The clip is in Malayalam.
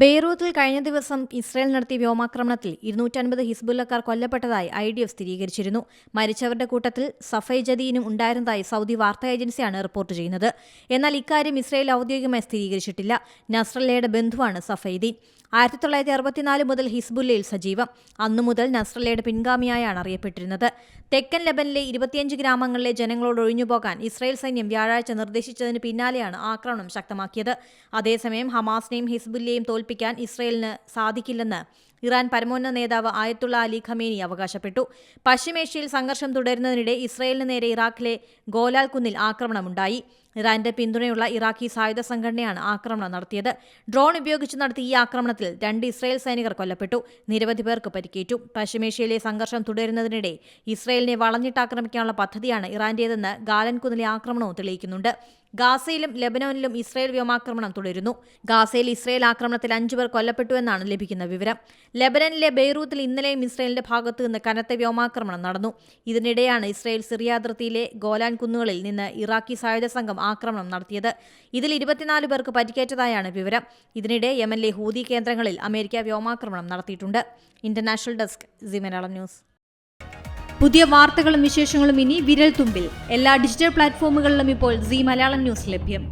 ബെയ്റൂത്തിൽ കഴിഞ്ഞ ദിവസം ഇസ്രായേൽ നടത്തിയ വ്യോമാക്രമണത്തിൽ ഇരുന്നൂറ്റൻപത് ഹിസ്ബുല്ലക്കാർ കൊല്ലപ്പെട്ടതായി ഐ ഡി എഫ് സ്ഥിരീകരിച്ചിരുന്നു. മരിച്ചവരുടെ കൂട്ടത്തിൽ സഫൈ ജദീനും ഉണ്ടായിരുന്നതായി സൗദി വാർത്താ ഏജൻസിയാണ് റിപ്പോർട്ട് ചെയ്യുന്നത്. എന്നാൽ ഇക്കാര്യം ഇസ്രായേൽ ഔദ്യോഗികമായി സ്ഥിരീകരിച്ചിട്ടില്ല. നസ്രല്ലയുടെ ബന്ധുവാണ് സഫൈദീൻ ആയിരത്തി തൊള്ളായിരത്തി അറുപത്തിനാല് മുതൽ ഹിസ്ബുല്ലയിൽ സജീവം. അന്നു മുതൽ നസ്രല്ലയുടെ പിൻഗാമിയായാണ് അറിയപ്പെട്ടിരുന്നത്. തെക്കൻ ലെബനിലെ ഇരുപത്തിയഞ്ച് ഗ്രാമങ്ങളിലെ ജനങ്ങളോട് ഒഴിഞ്ഞുപോകാൻ ഇസ്രായേൽ സൈന്യം വ്യാഴാഴ്ച നിർദ്ദേശിച്ചതിന് പിന്നാലെയാണ് ആക്രമണം ശക്തമാക്കിയത്. അതേസമയം ഹമാസിനെയും ഹിസ്ബുല്ലയെയും തോൽപ്പിക്കാൻ ഇസ്രയേലിന് സാധിക്കില്ലെന്ന് ഇറാൻ പരമോന്നത നേതാവ് ആയത്തുള്ള അലി ഖമേനി അവകാശപ്പെട്ടു. പശ്ചിമേഷ്യയിൽ സംഘർഷം തുടരുന്നതിനിടെ ഇസ്രയേലിന് നേരെ ഇറാഖിലെ ഗോലാൽ കുന്നിൽ ആക്രമണമുണ്ടായി. ഇറാന്റെ പിന്തുണയുള്ള ഇറാഖി സായുധ സംഘടനയാണ് ആക്രമണം നടത്തിയത്. ഡ്രോൺ ഉപയോഗിച്ച് നടത്തിയ ഈ ആക്രമണത്തിൽ രണ്ട് ഇസ്രായേൽ സൈനികർ കൊല്ലപ്പെട്ടു. നിരവധി പേർക്ക് പരിക്കേറ്റു. പശ്ചിമേഷ്യയിലെ സംഘർഷം തുടരുന്നതിനിടെ ഇസ്രായേലിനെ വളഞ്ഞിട്ടാക്രമിക്കാനുള്ള പദ്ധതിയാണ് ഇറാന്റേതെന്ന് ഗാലൻകുന്നിലെ ആക്രമണവും തെളിയിക്കുന്നുണ്ട്. ഗാസയിലും ലെബനോനിലും ഇസ്രായേൽ വ്യോമാക്രമണം തുടരുന്നു. ഗാസയിൽ ഇസ്രായേൽ ആക്രമണത്തിൽ അഞ്ചുപേർ കൊല്ലപ്പെട്ടുവെന്നാണ് ലഭിക്കുന്ന വിവരം. ലെബനനിലെ ബെയ്റൂത്തിൽ ഇന്നലെയും ഇസ്രയേലിന്റെ ഭാഗത്തു നിന്ന് കനത്ത വ്യോമാക്രമണം നടന്നു. ഇതിനിടെയാണ് ഇസ്രയേൽ സിറിയ അതിർത്തിയിലെ ഗോലാൻ കുന്നുകളിൽ നിന്ന് ഇറാഖി സായുധ സംഘം ആക്രമണം നടത്തിയത്. ഇതിൽ ഇരുപത്തിനാല് പേർക്ക് പരിക്കേറ്റതായാണ് വിവരം. ഇതിനിടെ യമനിലെ ഹൂതി കേന്ദ്രങ്ങളിൽ അമേരിക്ക വ്യോമാക്രമണം നടത്തിയിട്ടുണ്ട്. International desk C Malayalam news. പുതിയ വാർത്തകളും വിശേഷങ്ങളും ഇനി വിരൽ തുമ്പിൽ എല്ലാ ഡിജിറ്റൽ പ്ലാറ്റ്ഫോമുകളിലും ഇപ്പോൾ സി മലയാളം ന്യൂസ് ലഭ്യം.